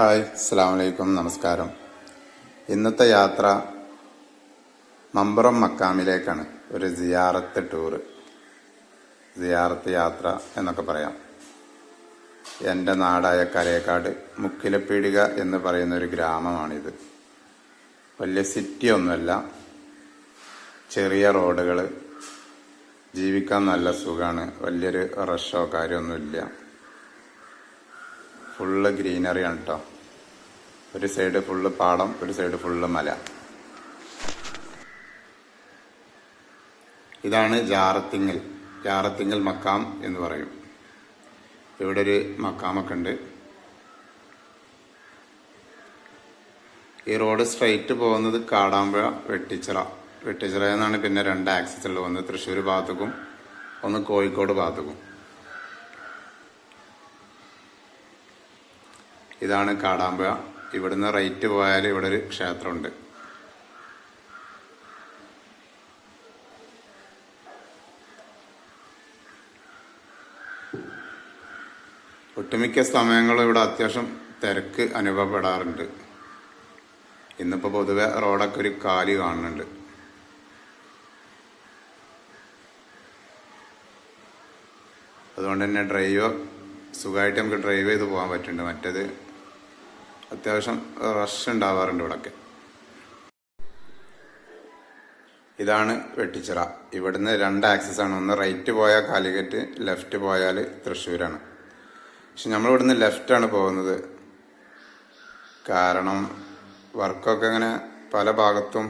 Hi അസ്സാം വലൈക്കും നമസ്കാരം. ഇന്നത്തെ യാത്ര മമ്പറം മക്കാമിലേക്കാണ് ഒരു സിയാറത്ത് ടൂറ്. സിയാറത്ത് യാത്ര എന്നൊക്കെ പറയാം. എന്റെ നാടായ കരേക്കാട് മുക്കിലപ്പീടിക എന്ന് പറയുന്ന ഒരു ഗ്രാമമാണിത്. വലിയ സിറ്റി ഒന്നുമല്ല ചെറിയ റോഡുകൾ ജീവിക്കാൻ നല്ല സുഖമാണ് വലിയൊരു റഷോ കാര്യമൊന്നുമില്ല. ഫുള്ള് ഗ്രീനറിയാണ് കേട്ടോ ഒരു സൈഡ് ഫുള്ള് പാടം ഒരു സൈഡ് ഫുള്ള് മല. ഇതാണ് ജാറത്തിങ്ങൽ. ജാറത്തിങ്ങൽ മക്കാം എന്ന് പറയും. ഇവിടെ ഒരു മക്കാമൊക്കെ ഉണ്ട്. ഈ റോഡ് സ്ട്രൈറ്റ് പോകുന്നത് കാടാമ്പുഴ വെട്ടിച്ചിറ. വെട്ടിച്ചിറ എന്നാണ് പിന്നെ രണ്ട് ആക്സസ് ഉള്ളത്. ഒന്ന് തൃശ്ശൂർ ഭാഗത്തേക്കും ഒന്ന് കോഴിക്കോട് ഭാഗത്തേക്കും. ഇതാണ് കാടാമ്പുഴ. ഇവിടുന്ന് റൈറ്റ് പോയാൽ ഇവിടെ ഒരു ക്ഷേത്രമുണ്ട്. ഒട്ടുമിക്ക സമയങ്ങളും ഇവിടെ അത്യാവശ്യം തിരക്ക് അനുഭവപ്പെടാറുണ്ട്. ഇന്നിപ്പോൾ പൊതുവെ റോഡൊക്കെ ഒരു കാലി കാണുന്നുണ്ട്. അതുകൊണ്ട് തന്നെ ഡ്രൈവ് സുഖമായിട്ട് നമുക്ക് ഡ്രൈവ് ചെയ്ത് പോകാൻ പറ്റുന്നുണ്ട്. മറ്റേത് അത്യാവശ്യം റഷ് ഉണ്ടാവാറുണ്ട് ഇവിടെയൊക്കെ ഇതാണ് വെട്ടിച്ചിറ. ഇവിടുന്ന് രണ്ട് ആക്സസ് ആണ്. ഒന്ന് റൈറ്റ് പോയാൽ കാലിക്കറ്റ് ലെഫ്റ്റ് പോയാൽ തൃശ്ശൂരാണ്. പക്ഷെ നമ്മൾ ഇവിടുന്ന് ലെഫ്റ്റാണ് പോകുന്നത്. കാരണം വർക്കൊക്കെ അങ്ങനെ പല ഭാഗത്തും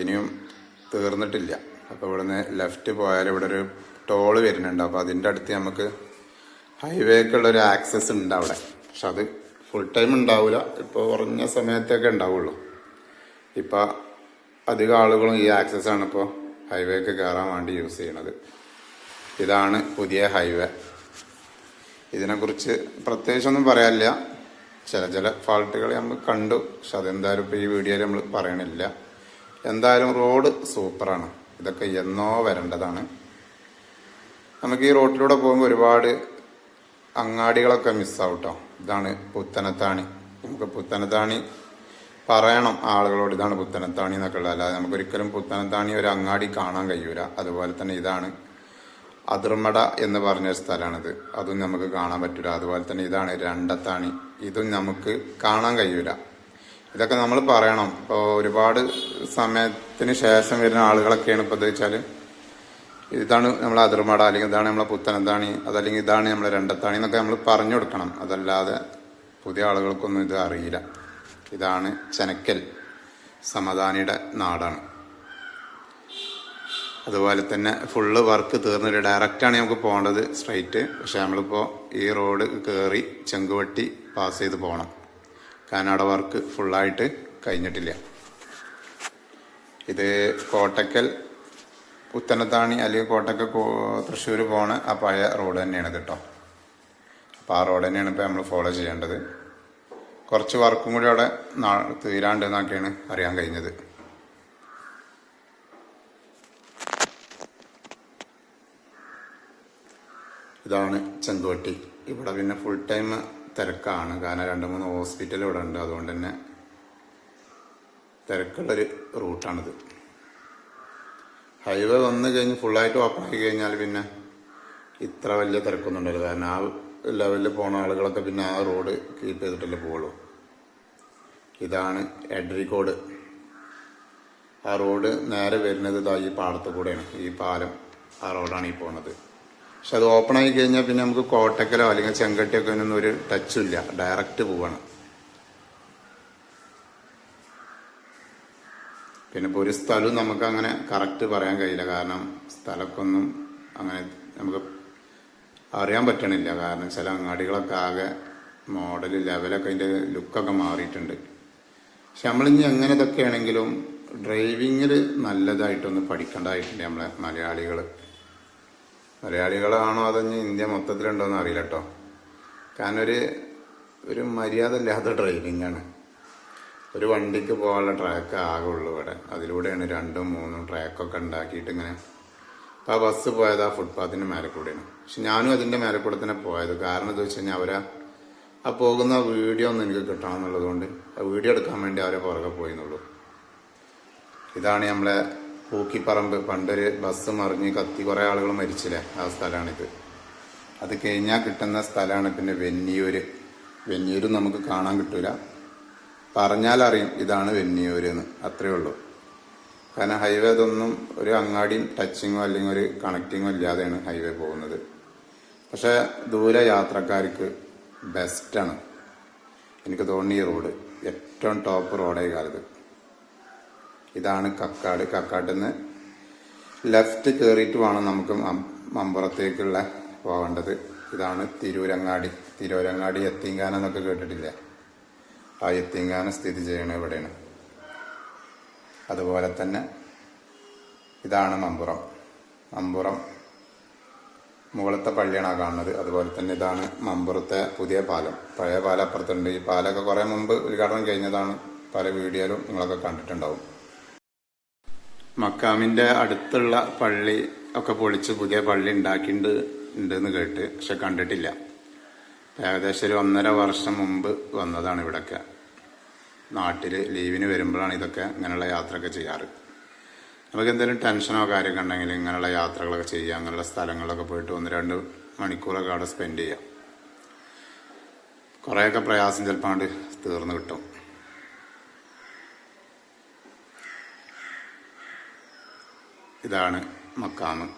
ഇനിയും തീർന്നിട്ടില്ല. അപ്പോൾ ഇവിടുന്ന് ലെഫ്റ്റ് പോയാൽ ഇവിടെ ഒരു ടോൾ വരുന്നുണ്ട്. അപ്പോൾ അതിന്റെ അടുത്ത് നമുക്ക് ഹൈവേക്കുള്ളൊരു ആക്സസ് ഉണ്ട് അവിടെ. പക്ഷെ അത് ഫുൾ ടൈം ഉണ്ടാവില്ല ഇപ്പോൾ കുറഞ്ഞ സമയത്തൊക്കെ ഉണ്ടാവുള്ളൂ. ഇപ്പം അധികം ആളുകളും ഈ ആക്സസ് ആണ് ഇപ്പോൾ ഹൈവേക്ക് കയറാൻ വേണ്ടി യൂസ് ചെയ്യണത്. ഇതാണ് പുതിയ ഹൈവേ ഇതിനെക്കുറിച്ച് പ്രത്യേകിച്ചൊന്നും പറയാനില്ല. ചില ചില ഫാൾട്ടുകൾ നമ്മൾ കണ്ടു. പക്ഷെ അതെന്തായാലും ഇപ്പോൾ ഈ വീഡിയോയിൽ നമ്മൾ പറയണില്ല. എന്തായാലും റോഡ് സൂപ്പറാണ് ഇതൊക്കെ എന്നോ വരേണ്ടതാണ്. നമുക്ക് ഈ റോട്ടിലൂടെ പോകുമ്പോൾ ഒരുപാട് അങ്ങാടികളൊക്കെ മിസ്സാവും കേട്ടോ ഇതാണ് പുത്തനത്താണി. നമുക്ക് പുത്തനത്താണി പറയണം ആളുകളോട്. ഇതാണ് പുത്തനത്താണി എന്നൊക്കെ ഉള്ളത്. അല്ലാതെ നമുക്കൊരിക്കലും പുത്തനത്താണി ഒരു അങ്ങാടി കാണാൻ കഴിയൂല. അതുപോലെ തന്നെ ഇതാണ് അതിർമട എന്ന് പറഞ്ഞൊരു സ്ഥലമാണിത്. അതും നമുക്ക് കാണാൻ പറ്റൂല. അതുപോലെ തന്നെ ഇതാണ് രണ്ടത്താണി. ഇതും നമുക്ക് കാണാൻ കഴിയൂല. ഇതൊക്കെ നമ്മൾ പറയണം. ഇപ്പോൾ ഒരുപാട് സമയത്തിന് ശേഷം വരുന്ന ആളുകളൊക്കെയാണ് ഇപ്പോൾ എന്താ വെച്ചാൽ ഇതാണ് നമ്മളെ അതിർമട അല്ലെങ്കിൽ ഇതാണ് നമ്മളെ പുത്തനന്താണി അതല്ലെങ്കിൽ ഇതാണ് നമ്മളെ രണ്ടത്താണി എന്നൊക്കെ നമ്മൾ പറഞ്ഞു കൊടുക്കണം. അതല്ലാതെ പുതിയ ആളുകൾക്കൊന്നും ഇത് അറിയില്ല. ഇതാണ് ചെനക്കൽ സമദാനിയുടെ നാടാണ്. അതുപോലെ തന്നെ ഫുള്ള് വർക്ക് തീർന്നിട്ട് ഡയറക്റ്റാണ് നമുക്ക് പോകേണ്ടത് സ്ട്രൈറ്റ് പക്ഷെ നമ്മളിപ്പോൾ ഈ റോഡ് കയറി ചെങ്കുവട്ടി പാസ് ചെയ്ത് പോകണം. കാരണം അവിടെ വർക്ക് ഫുള്ളായിട്ട് കഴിഞ്ഞിട്ടില്ല. ഇത് കോട്ടക്കൽ പുത്തനത്താണി അല്ലെങ്കിൽ കോട്ടക്ക് തൃശ്ശൂർ പോണ ആ പഴയ റോഡ് തന്നെയാണ് കേട്ടോ അപ്പോൾ ആ റോഡ് തന്നെയാണ് ഇപ്പോൾ നമ്മൾ ഫോളോ ചെയ്യേണ്ടത്. കുറച്ച് വർക്കും കൂടി അവിടെ തീരാണ്ട് എന്നൊക്കെയാണ് അറിയാൻ കഴിഞ്ഞത്. ഇതാണ് ചെന്തുവട്ടി ഇവിടെ പിന്നെ ഫുൾ ടൈം തിരക്കാണ്. കാരണം രണ്ട് മൂന്ന് ഹോസ്പിറ്റൽ ഇവിടെ ഉണ്ട്. അതുകൊണ്ട് തന്നെ തിരക്കുള്ളൊരു റൂട്ടാണിത് ഹൈവേ വന്നു കഴിഞ്ഞ് ഫുള്ളായിട്ട് ഓപ്പൺ ആക്കി കഴിഞ്ഞാൽ പിന്നെ ഇത്ര വലിയ തിരക്കൊന്നും കാരണം ആ ലെവലിൽ പോണ ആളുകളൊക്കെ പിന്നെ ആ റോഡ് കീപ്പ് ചെയ്തിട്ടല്ലേ പോവുള്ളൂ. ഇതാണ് എഡ്രിക്കോട് ആ റോഡ് നേരെ വരുന്നത് ഇതാ ഈ പാടത്ത് കൂടെയാണ് ഈ പാലം ആ റോഡാണ് ഈ പോകുന്നത് പക്ഷെ അത് ഓപ്പൺ ആയി കഴിഞ്ഞാൽ പിന്നെ നമുക്ക് കോട്ടക്കലോ അല്ലെങ്കിൽ ചെങ്കട്ടിയൊക്കെ ഒന്നും ഒരു ടച്ചും ഇല്ല. ഡയറക്റ്റ് പോവാണ്. പിന്നെ ഇപ്പോൾ ഒരു സ്ഥലവും നമുക്ക് അങ്ങനെ കറക്റ്റ് പറയാൻ കഴിയില്ല. കാരണം സ്ഥലക്കൊന്നും അങ്ങനെ നമുക്ക് അറിയാൻ പറ്റണില്ല. കാരണം ചില അങ്ങാടികളൊക്കെ ആകെ മോഡൽ ലെവലൊക്കെ അതിന്റെ ലുക്കൊക്കെ മാറിയിട്ടുണ്ട്. പക്ഷെ നമ്മളിനി അങ്ങനെ ഇതൊക്കെ ആണെങ്കിലും ഡ്രൈവിങ്ങിൽ നല്ലതായിട്ടൊന്ന് പഠിക്കേണ്ടതായിട്ടുണ്ട് നമ്മളെ മലയാളികൾ മലയാളികളാണോ അതഞ്ഞ് ഇന്ത്യ മൊത്തത്തിലുണ്ടോയെന്ന് അറിയില്ല കേട്ടോ കാരണം ഒരു ഒരു മര്യാദ ഇല്ലാത്ത ഡ്രൈവിംഗ് ആണ് ഒരു വണ്ടിക്ക് പോകാനുള്ള ട്രാക്ക് ആകെ ഇവിടെ. അതിലൂടെയാണ് രണ്ടും മൂന്നും ട്രാക്കൊക്കെ ഉണ്ടാക്കിയിട്ട് ഇങ്ങനെ അപ്പോൾ ആ ബസ് പോയത് ആ ഫുട്പാത്തിന്റെ മേലെ കൂടെയാണ്. പക്ഷെ ഞാനും അതിന്റെ മേലെ കൂടെ തന്നെ പോയത്. കാരണം എന്താ വെച്ച് കഴിഞ്ഞാൽ അവരാ ആ പോകുന്ന വീഡിയോ ഒന്നും എനിക്ക് കിട്ടണം എന്നുള്ളതുകൊണ്ട് ആ വീഡിയോ എടുക്കാൻ വേണ്ടി അവരെ പുറകെ പോയിന്നുള്ളൂ. ഇതാണ് നമ്മളെ പൂക്കിപ്പറമ്പ്. പണ്ടൊരു ബസ് മറിഞ്ഞ് കത്തി കുറേ ആളുകൾ മരിച്ചില്ലേ ആ സ്ഥലമാണിത് അത് കഴിഞ്ഞാൽ കിട്ടുന്ന സ്ഥലമാണ് പിന്നെ വെന്നിയൂർ വെന്നിയൂർ നമുക്ക് കാണാൻ കിട്ടൂല. പറഞ്ഞാൽ അറിയും ഇതാണ് വെന്നിയൂര് എന്ന് അത്രയേ ഉള്ളൂ. കാരണം ഹൈവേ അതൊന്നും ഒരു അങ്ങാടിയും ടച്ചിങ്ങോ അല്ലെങ്കിൽ ഒരു കണക്റ്റിങ്ങോ ഇല്ലാതെയാണ് ഹൈവേ പോകുന്നത്. പക്ഷെ ദൂരെ യാത്രക്കാർക്ക് ബെസ്റ്റാണ്. എനിക്ക് തോന്നി ഈ റോഡ് ഏറ്റവും ടോപ്പ് റോഡായി കാലത്ത്. ഇതാണ് കക്കാട്. കക്കാട്ടിൽ നിന്ന് ലെഫ്റ്റ് കയറിയിട്ട് വേണം നമുക്ക് മമ്പുറത്തേക്കുള്ള പോകേണ്ടത്. ഇതാണ് തിരൂരങ്ങാടി. തിരൂരങ്ങാടി എത്തിങ്കാന എന്നൊക്കെ കേട്ടിട്ടില്ലേ? ആ എത്തിങ്കാന സ്ഥിതി ചെയ്യണത് ഇവിടെയാണ് അതുപോലെ തന്നെ ഇതാണ് മമ്പുറം മമ്പുറം മുകളത്തെ പള്ളിയാണ് കാണുന്നത്. അതുപോലെ തന്നെ ഇതാണ് മമ്പുറത്തെ പുതിയ പാലം. പഴയ പാലം അപ്പുറത്തുണ്ട്. ഈ പാലമൊക്കെ കുറേ മുമ്പ് ഉദ്ഘാടനം കഴിഞ്ഞതാണ്. പല വീഡിയോയിലും നിങ്ങളൊക്കെ കണ്ടിട്ടുണ്ടാവും. മക്കാമിന്റെ അടുത്തുള്ള പള്ളി ഒക്കെ പൊളിച്ച് പുതിയ പള്ളി ഉണ്ടാക്കിയിട്ടുണ്ട് ഉണ്ടെന്ന് കേട്ട് പക്ഷെ കണ്ടിട്ടില്ല. ഏകദേശം ഒരു ഒന്നര വർഷം മുമ്പ് വന്നതാണ് ഇവിടൊക്കെ. നാട്ടിൽ ലീവിന് വരുമ്പോഴാണ് ഇതൊക്കെ ഇങ്ങനെയുള്ള യാത്രയൊക്കെ ചെയ്യാറ്. നമുക്ക് എന്തെങ്കിലും ടെൻഷനോ കാര്യമൊക്കെ ഉണ്ടെങ്കിൽ ഇങ്ങനെയുള്ള യാത്രകളൊക്കെ ചെയ്യാം അങ്ങനെയുള്ള സ്ഥലങ്ങളിലൊക്കെ പോയിട്ട് ഒന്ന് രണ്ട് മണിക്കൂറൊക്കെ അവിടെ സ്പെൻഡ് ചെയ്യാം. കുറേയൊക്കെ പ്രയാസം ചിലപ്പോൾ തീർന്നു കിട്ടും. ഇതാണ് മക്കാമ്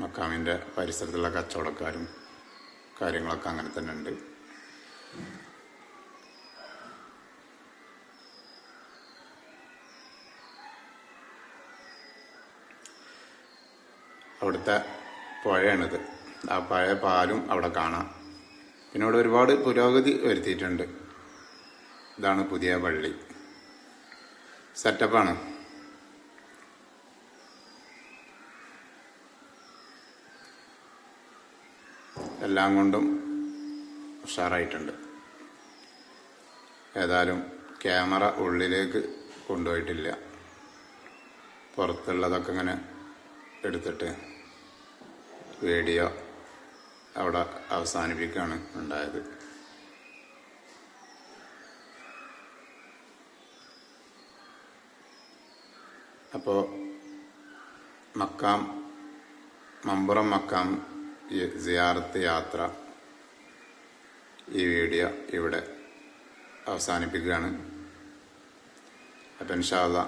മക്കാമിന്റെ പരിസരത്തുള്ള കച്ചവടക്കാരും കാര്യങ്ങളൊക്കെ അങ്ങനെ തന്നെ ഉണ്ട്. അവിടുത്തെ പുഴയാണിത്. ആ പഴയ പാലും അവിടെ കാണാം. പിന്നെ ഇവിടെ ഒരുപാട് പുരോഗതി വരുത്തിയിട്ടുണ്ട്. ഇതാണ് പുതിയ പള്ളി. സെറ്റപ്പാണ് എല്ലാം കൊണ്ടും ഉഷാറായിട്ടുണ്ട്. ഏതായാലും ക്യാമറ ഉള്ളിലേക്ക് കൊണ്ടുപോയിട്ടില്ല. പുറത്തുള്ളതൊക്കെ ഇങ്ങനെ എടുത്തിട്ട് വീഡിയോ അവിടെ അവസാനിപ്പിക്കുകയാണ് ഉണ്ടായത്. അപ്പോൾ മക്കാം മമ്പുറം മക്കാം സിയാറത്ത് യാത്ര ഈ വീഡിയോ ഇവിടെ അവസാനിപ്പിക്കുകയാണ്. അപ്പം ഇൻഷാല്ല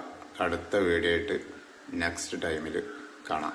അടുത്ത വീഡിയോ ആയിട്ട് നെക്സ്റ്റ് ടൈമിൽ കാണാം.